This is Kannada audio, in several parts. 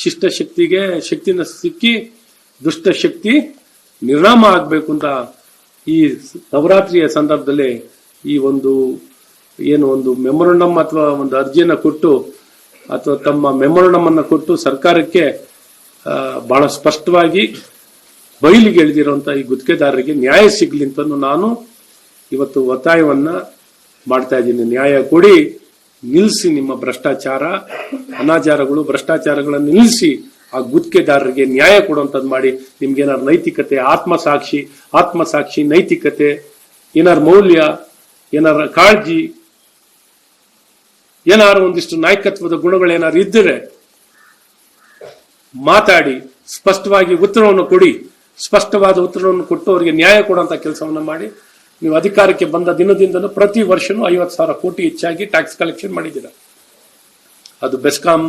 ಶಿಷ್ಟ ಶಕ್ತಿಗೆ ಶಕ್ತಿನ ಸಿಕ್ಕಿ ದುಷ್ಟ ಶಕ್ತಿ ನಿರ್ನಾಮ ಆಗಬೇಕು ಅಂತ ಈ ನವರಾತ್ರಿಯ ಸಂದರ್ಭದಲ್ಲಿ ಈ ಒಂದು ಏನು ಒಂದು ಮೆಮೊರಂಡಮ್ ಅಥವಾ ಒಂದು ಅರ್ಜಿಯನ್ನು ಕೊಟ್ಟು ಅಥವಾ ತಮ್ಮ ಮೆಮೊರಂಡಮ್ ಅನ್ನು ಕೊಟ್ಟು ಸರ್ಕಾರಕ್ಕೆ ಬಹಳ ಸ್ಪಷ್ಟವಾಗಿ ಬಯಲಿಗೆ ಎಳೆದಿರುವಂತ ಈ ಗುತ್ತಿಗೆದಾರರಿಗೆ ನ್ಯಾಯ ಸಿಗ್ಲಿ ಅಂತ ನಾನು ಇವತ್ತು ಒತ್ತಾಯವನ್ನ ಮಾಡ್ತಾ ಇದ್ದೀನಿ. ನ್ಯಾಯ ಕೊಡಿ. ನಿಲ್ಲಿಸಿ ನಿಮ್ಮ ಭ್ರಷ್ಟಾಚಾರ, ಅನಾಚಾರಗಳು, ಭ್ರಷ್ಟಾಚಾರಗಳನ್ನು ನಿಲ್ಲಿಸಿ ಆ ಗುತ್ತಿಗೆದಾರರಿಗೆ ನ್ಯಾಯ ಕೊಡುವಂಥದ್ದು ಮಾಡಿ. ನಿಮ್ಗೆ ಏನಾದ್ರು ನೈತಿಕತೆ, ಆತ್ಮಸಾಕ್ಷಿ ಆತ್ಮಸಾಕ್ಷಿ ನೈತಿಕತೆ ಏನಾರು ಮೌಲ್ಯ ಏನಾರ ಕಾಳಜಿ ಏನಾರು ಒಂದಿಷ್ಟು ನಾಯಕತ್ವದ ಗುಣಗಳು ಏನಾರು ಇದ್ದರೆ ಮಾತಾಡಿ, ಸ್ಪಷ್ಟವಾಗಿ ಉತ್ತರವನ್ನು ಕೊಡಿ. ಸ್ಪಷ್ಟವಾದ ಉತ್ತರವನ್ನು ಕೊಟ್ಟು ಅವರಿಗೆ ನ್ಯಾಯ ಕೊಡುವಂತ ಕೆಲಸವನ್ನು ಮಾಡಿ. ನೀವು ಅಧಿಕಾರಕ್ಕೆ ಬಂದ ದಿನದಿಂದಲೂ ಪ್ರತಿ ವರ್ಷನೂ ಐವತ್ತು ಸಾವಿರ ಕೋಟಿ ಹೆಚ್ಚಾಗಿ ಟ್ಯಾಕ್ಸ್ ಕಲೆಕ್ಷನ್ ಮಾಡಿದ್ದೀರ. ಅದು ಬೆಸ್ಕಾಮ್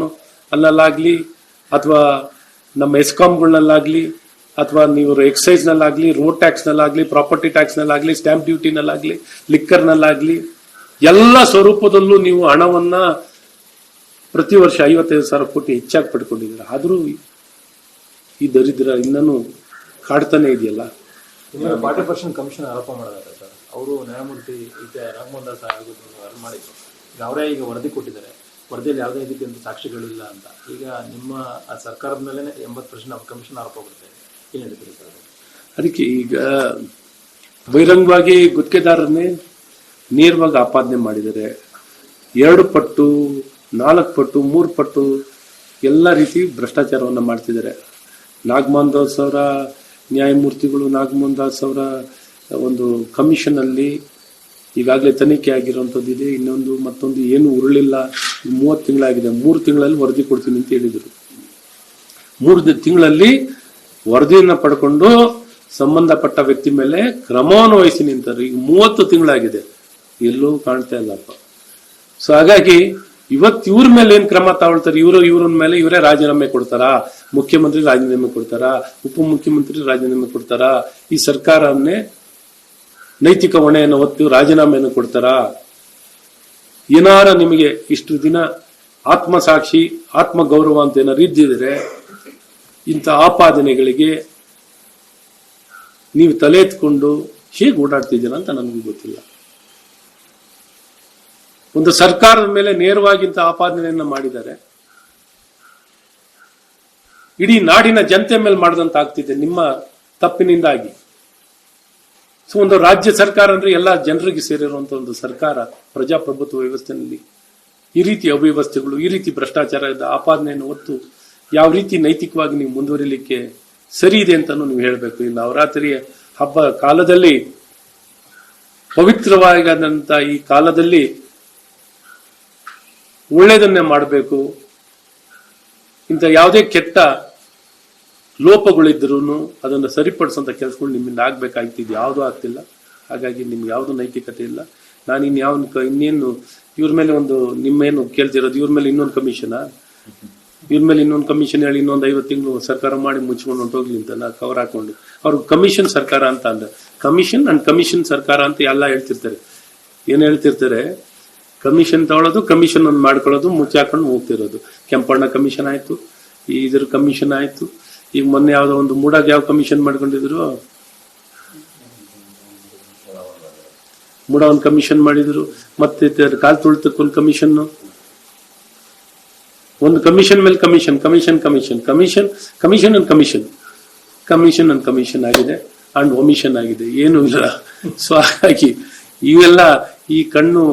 ಅಲ್ಲಲ್ಲಾಗ್ಲಿ ಅಥವಾ ನಮ್ಮ ಎಸ್ಕಾಮ್ಗಳಲ್ಲಾಗ್ಲಿ ಅಥವಾ ನೀವು ಎಕ್ಸೈಸ್ ನಲ್ಲಾಗ್ಲಿ ರೋಡ್ ಟ್ಯಾಕ್ಸ್ ನಲ್ಲಾಗ್ಲಿ ಪ್ರಾಪರ್ಟಿ ಟ್ಯಾಕ್ಸ್ ನಲ್ಲಾಗ್ಲಿ ಸ್ಟ್ಯಾಂಪ್ ಡ್ಯೂಟಿನಲ್ಲಾಗ್ಲಿ ಲಿಕ್ಕರ್ ನಲ್ಲಾಗ್ಲಿ, ಎಲ್ಲ ಸ್ವರೂಪದಲ್ಲೂ ನೀವು ಹಣವನ್ನ ಪ್ರತಿ ವರ್ಷ ಐವತ್ತೈದು ಸಾವಿರ ಕೋಟಿ ಹೆಚ್ಚಾಗಿ ಪಡ್ಕೊಂಡಿದ್ದೀರ. ಆದರೂ ಈ ದರಿದ್ರ ಇನ್ನೂ ಕಾಡ್ತಾನೆ ಇದೆಯಲ್ಲ? ಕಮಿಷನ್ ಆರೋಪ ಮಾಡಿದ್ದಾರೆ ಅವರು ನ್ಯಾಯಮೂರ್ತಿ ಈಗ ರಾಮಮೋಹನ್ ದಾಸ್ ಆಯೋಗದವರು ಮಾಡಿದ್ರು. ಈಗ ಅವರೇ ಈಗ ವರದಿ ಕೊಟ್ಟಿದ್ದಾರೆ. ವರದಿಯಲ್ಲಿ ಯಾವುದೇ ರೀತಿಯಂತ ಸಾಕ್ಷಿಗಳಿಲ್ಲ ಅಂತ. ಈಗ ನಿಮ್ಮ, ಆ ಸರ್ಕಾರದ ಮೇಲೆ ಎಂಬತ್ತು ಪರ್ಸೆಂಟ್ ಕಮಿಷನ್ ಆರೋಪ ಬರುತ್ತೆ ಏನು ಹೇಳ್ತೀರಿ ಅದಕ್ಕೆ ಈಗ ಬಹಿರಂಗವಾಗಿ ಗುತ್ತಿಗೆದಾರರನ್ನೇ ನೇರವಾಗಿ ಆಪಾದನೆ ಮಾಡಿದ್ದಾರೆ ಎರಡು ಪಟ್ಟು, ನಾಲ್ಕು ಪಟ್ಟು, ಮೂರು ಪಟ್ಟು ಎಲ್ಲ ರೀತಿ ಭ್ರಷ್ಟಾಚಾರವನ್ನು ಮಾಡ್ತಿದ್ದಾರೆ. ನಾಗಮೋಹನ್ ದಾಸ್ ಅವರ ನ್ಯಾಯಮೂರ್ತಿಗಳು ನಾಗಮೋಹನ್ ದಾಸ್ ಅವರ ಒಂದು ಕಮಿಷನಲ್ಲಿ ಈಗಾಗಲೇ ತನಿಖೆ ಆಗಿರುವಂಥದ್ದು ಇದೆ. ಇನ್ನೊಂದು ಮತ್ತೊಂದು ಏನು ಉರುಳಿಲ್ಲ. ಮೂವತ್ತು ತಿಂಗಳಾಗಿದೆ. ಮೂರು ತಿಂಗಳಲ್ಲಿ ವರದಿ ಕೊಡ್ತೀನಿ ಅಂತ ಹೇಳಿದರು. ಮೂರು ತಿಂಗಳಲ್ಲಿ ವರದಿಯನ್ನು ಪಡ್ಕೊಂಡು ಸಂಬಂಧಪಟ್ಟ ವ್ಯಕ್ತಿ ಮೇಲೆ ಕ್ರಮವನ್ನು ವಹಿಸಿ ನಿಂತಾರೆ. ಈಗ ಮೂವತ್ತು ತಿಂಗಳಾಗಿದೆ. ಎಲ್ಲೂ ಕಾಣ್ತಾ ಇಲ್ಲಪ್ಪ. ಸೊ ಹಾಗಾಗಿ ಇವತ್ತು ಇವ್ರ ಮೇಲೆ ಏನ್ ಕ್ರಮ ತಗೊಳ್ತಾರೆ ಇವರು ಇವ್ರ ಮೇಲೆ ಇವರೇ ರಾಜೀನಾಮೆ ಕೊಡ್ತಾರಾ? ಮುಖ್ಯಮಂತ್ರಿ ರಾಜೀನಾಮೆ ಕೊಡ್ತಾರಾ? ಉಪಮುಖ್ಯಮಂತ್ರಿ ರಾಜೀನಾಮೆ ಕೊಡ್ತಾರಾ? ಈ ಸರ್ಕಾರವನ್ನೇ ನೈತಿಕ ಹೊಣೆಯನ್ನು ಹೊತ್ತು ರಾಜೀನಾಮೆಯನ್ನು ಕೊಡ್ತಾರಾ? ಏನಾರ ನಿಮಗೆ ಇಷ್ಟು ದಿನ ಆತ್ಮಸಾಕ್ಷಿ ಆತ್ಮ ಗೌರವ ಅಂತ ಏನಾರು ಇದ್ದಿದ್ರೆ ಇಂಥ ಆಪಾದನೆಗಳಿಗೆ ನೀವು ತಲೆ ಎತ್ಕೊಂಡು ಹೇಗೆ ಓಡಾಡ್ತಿದ್ದೀರಾ ಅಂತ ನನಗೂ ಗೊತ್ತಿಲ್ಲ. ಒಂದು ಸರ್ಕಾರದ ಮೇಲೆ ನೇರವಾಗಿ ಇಂಥ ಆಪಾದನೆಯನ್ನ ಮಾಡಿದ್ದಾರೆ. ಇಡೀ ನಾಡಿನ ಜನತೆ ಮೇಲೆ ಮಾಡಿದಂತ ಆಗ್ತಿದೆ ನಿಮ್ಮ ತಪ್ಪಿನಿಂದಾಗಿ. ಸೊ ಒಂದು ರಾಜ್ಯ ಸರ್ಕಾರ ಅಂದ್ರೆ ಎಲ್ಲ ಜನರಿಗೆ ಸೇರಿರುವಂತಹ ಒಂದು ಸರ್ಕಾರ ಪ್ರಜಾಪ್ರಭುತ್ವ ವ್ಯವಸ್ಥೆಯಲ್ಲಿ ಈ ರೀತಿ ಅವ್ಯವಸ್ಥೆಗಳು, ಈ ರೀತಿ ಭ್ರಷ್ಟಾಚಾರದ ಆಪಾದನೆಯನ್ನು ಹೊತ್ತು ಯಾವ ರೀತಿ ನೈತಿಕವಾಗಿ ನೀವು ಮುಂದುವರಿಲಿಕ್ಕೆ ಸರಿ ಇದೆ ಅಂತಾನು ನೀವು ಹೇಳಬೇಕು. ಈ ನವರಾತ್ರಿಯ ಹಬ್ಬ ಕಾಲದಲ್ಲಿ ಪವಿತ್ರವಾದಂತ ಈ ಕಾಲದಲ್ಲಿ ಒಳ್ಳೆಯದನ್ನೇ ಮಾಡಬೇಕು. ಇಂಥ ಯಾವುದೇ ಕೆಟ್ಟ ಲೋಪಗಳಿದ್ರೂ ಅದನ್ನು ಸರಿಪಡಿಸುವಂತ ಕೆಲಸಗಳು ನಿಮ್ಮಿಂದ ಆಗ್ಬೇಕಾಗ್ತಿದ್ದು ಯಾವುದೂ ಆಗ್ತಿಲ್ಲ. ಹಾಗಾಗಿ ನಿಮ್ಗೆ ಯಾವುದು ನೈತಿಕತೆ ಇಲ್ಲ. ನಾನು ಇನ್ ಯಾವ ಇನ್ನೇನು, ಇವ್ರ ಮೇಲೆ ಒಂದು, ನಿಮ್ಮೇನು ಕೇಳ್ತಿರೋದು ಇವ್ರ ಮೇಲೆ ಇನ್ನೊಂದು ಕಮಿಷನಾ? ಇವ್ರ ಮೇಲೆ ಇನ್ನೊಂದು ಕಮಿಷನ್ ಹೇಳಿ ಇನ್ನೊಂದು ಐವತ್ತು ತಿಂಗಳು ಸರ್ಕಾರ ಮಾಡಿ ಮುಚ್ಕೊಂಡು ಹೊಂಟೋಗ್ಲಿ ಅಂತ ನಾ ಕವರ್ ಹಾಕೊಂಡು. ಅವ್ರು ಕಮಿಷನ್ ಸರ್ಕಾರ ಅಂತ ಅಂದ್ರೆ ಕಮಿಷನ್ ಅಂಡ್ ಕಮಿಷನ್ ಸರ್ಕಾರ ಅಂತ ಎಲ್ಲ ಹೇಳ್ತಿರ್ತಾರೆ. ಏನ್ ಹೇಳ್ತಿರ್ತಾರೆ? ಕಮಿಷನ್ ತಗೊಳ್ಳೋದು ಕಮಿಷನ್ ಒಂದು ಮಾಡ್ಕೊಳ್ಳೋದು ಮುಚ್ಚಾಕೊಂಡು ಹೋಗ್ತಿರೋದು. ಕೆಂಪಣ್ಣ ಕಮಿಷನ್ ಆಯ್ತು. ಇದ್ರ ಕಮಿಷನ್ ಆಯ್ತು. ಈಗ ಮೊನ್ನೆ ಯಾವ್ದೋ ಒಂದು ಮೂಡಾಗ ಯಾವ ಕಮಿಷನ್ ಮಾಡ್ಕೊಂಡಿದ್ರು? ಮೂಡ ಒಂದು ಕಮಿಷನ್ ಮಾಡಿದ್ರು. ಮತ್ತೆ ಕಾಲ್ ತುಳಿತಕ್ಕೊಂದು ಕಮಿಷನ್ ಒಂದು ಕಮಿಷನ್ ಮೇಲೆ commission commission commission commission commission and commission commission and commission ಆಗಿದೆ ಅಂಡ್ ಒಮಿಷನ್ ಆಗಿದೆ. ಏನು ಇಲ್ಲ. ಸೊ ಹಾಗಾಗಿ ಇವೆಲ್ಲ ಈ ಕಣ್ಣು,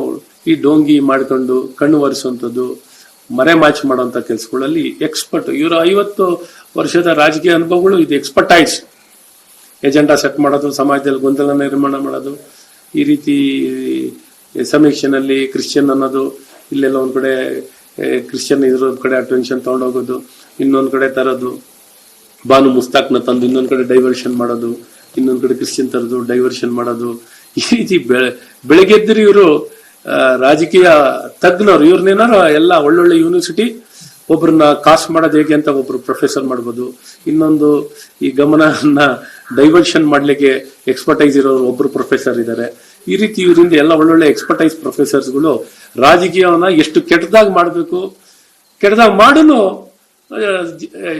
ಈ ಡೋಂಗಿ ಮಾಡ್ಕೊಂಡು ಕಣ್ಣು ಒರೆಸುವಂಥದ್ದು, ಮರೆ ಮಾಚ್ ಮಾಡುವಂತ ಕೆಲಸಗಳಲ್ಲಿ ಎಕ್ಸ್ಪರ್ಟ್ ಇವರು ಐವತ್ತು ವರ್ಷದ ರಾಜಕೀಯ ಅನುಭವಗಳು ಇದು ಎಕ್ಸ್ಪರ್ಟೈಸ್ ಎಜೆಂಡಾ ಸೆಟ್ ಮಾಡೋದು, ಸಮಾಜದಲ್ಲಿ ಗೊಂದಲ ನಿರ್ಮಾಣ ಮಾಡೋದು, ಈ ರೀತಿ ಸಮೀಕ್ಷೆನಲ್ಲಿ ಕ್ರಿಶ್ಚಿಯನ್ ಅನ್ನೋದು, ಇಲ್ಲೆಲ್ಲ ಒಂದು ಕಡೆ ಕ್ರಿಶ್ಚಿಯನ್ ಇದ್ರ ಕಡೆ ಅಟೆನ್ಷನ್ ತಗೊಂಡೋಗೋದು, ಇನ್ನೊಂದು ಕಡೆ ತರೋದು. ಬಾನು ಮುಸ್ತಾಕ್ನ ತಂದು ಇನ್ನೊಂದು ಕಡೆ ಡೈವರ್ಷನ್ ಮಾಡೋದು, ಇನ್ನೊಂದು ಕಡೆ ಕ್ರಿಶ್ಚಿಯನ್ ತರೋದು ಡೈವರ್ಷನ್ ಮಾಡೋದು. ಈ ರೀತಿ ಬೆಳೆ ಬೆಳಗ್ಗೆದ್ದರೆ ಇವರು ರಾಜಕೀಯ ತಜ್ಞರು ಇವ್ರನ್ನೇನಾರು ಎಲ್ಲ ಒಳ್ಳೊಳ್ಳೆ ಯೂನಿವರ್ಸಿಟಿ ಒಬ್ರನ್ನ ಕಾಸ್ ಮಾಡೋದು ಹೇಗೆ ಅಂತ ಒಬ್ರು ಪ್ರೊಫೆಸರ್ ಮಾಡ್ಬೋದು. ಇನ್ನೊಂದು ಈ ಗಮನನ ಡೈವರ್ಷನ್ ಮಾಡ್ಲಿಕ್ಕೆ ಎಕ್ಸ್ಪರ್ಟೈಸ್ ಇರೋರು ಒಬ್ರು ಪ್ರೊಫೆಸರ್ ಇದ್ದಾರೆ ಈ ರೀತಿ ಇವರಿಂದ ಎಲ್ಲ ಒಳ್ಳೊಳ್ಳೆ ಎಕ್ಸ್ಪರ್ಟೈಸ್ ಪ್ರೊಫೆಸರ್ಸ್ಗಳು ರಾಜಕೀಯವನ್ನ ಎಷ್ಟು ಕೆಟ್ಟದಾಗಿ ಮಾಡಬೇಕು, ಕೆಟ್ಟದಾಗ ಮಾಡಲು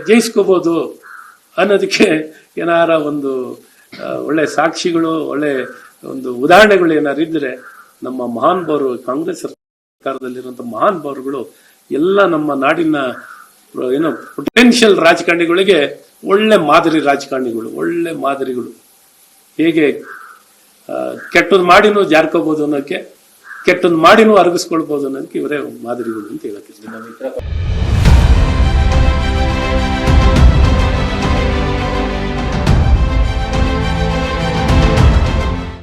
ಜಯಿಸ್ಕೋಬಹುದು ಅನ್ನೋದಕ್ಕೆ ಏನಾರ ಒಂದು ಒಳ್ಳೆ ಸಾಕ್ಷಿಗಳು, ಒಳ್ಳೆ ಒಂದು ಉದಾಹರಣೆಗಳು ಏನಾರು ಇದ್ರೆ ನಮ್ಮ ಮಹಾನ್ ಬವರು ಕಾಂಗ್ರೆಸ್ ಸರ್ಕಾರದಲ್ಲಿರುವಂತಹ ಮಹಾನ್ ಬವರುಗಳು ಎಲ್ಲ ನಮ್ಮ ನಾಡಿನ ಏನೋ ಪೊಟೆನ್ಷಿಯಲ್ ರಾಜಕಾರಣಿಗಳಿಗೆ ಒಳ್ಳೆ ಮಾದರಿ ರಾಜಕಾರಣಿಗಳು, ಒಳ್ಳೆ ಮಾದರಿಗಳು. ಹೇಗೆ ಕೆಟ್ಟದ್ ಮಾಡಿನೂ ಜಾರ್ಕೋಬಹುದು ಅನ್ನೋಕ್ಕೆ ಕೆಟ್ಟದ್ ಮಾಡಿನೂ ಅರಗಿಸ್ಕೊಳ್ಬಹುದು ಅನ್ನೋಕ್ಕೆ ಇವರೇ ಮಾದರಿಗಳು ಅಂತ ಹೇಳಕ್ಕೆ